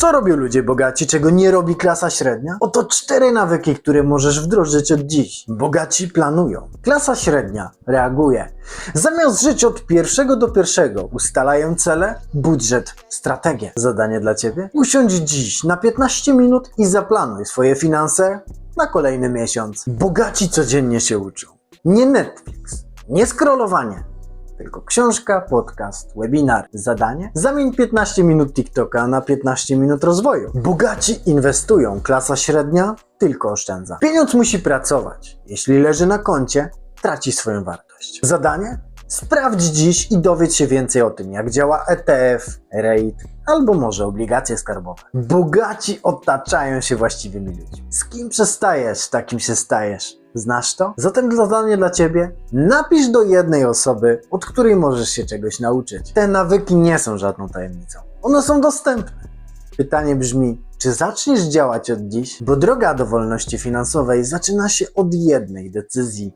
Co robią ludzie bogaci, czego nie robi klasa średnia? Oto cztery nawyki, które możesz wdrożyć od dziś. Bogaci planują. Klasa średnia reaguje. Zamiast żyć od pierwszego do pierwszego, ustalają cele, budżet, strategię. Zadanie dla Ciebie? Usiądź dziś na 15 minut i zaplanuj swoje finanse na kolejny miesiąc. Bogaci codziennie się uczą. Nie Netflix, nie scrollowanie, tylko książka, podcast, webinar. Zadanie? Zamień 15 minut TikToka na 15 minut rozwoju. Bogaci inwestują, klasa średnia tylko oszczędza. Pieniądz musi pracować. Jeśli leży na koncie, traci swoją wartość. Zadanie? Sprawdź dziś i dowiedz się więcej o tym, jak działa ETF, REIT albo może obligacje skarbowe. Bogaci otaczają się właściwymi ludźmi. Z kim przestajesz, takim się stajesz. Znasz to? Zatem zadanie dla Ciebie: napisz do jednej osoby, od której możesz się czegoś nauczyć. Te nawyki nie są żadną tajemnicą. One są dostępne. Pytanie brzmi, czy zaczniesz działać od dziś? Bo droga do wolności finansowej zaczyna się od jednej decyzji.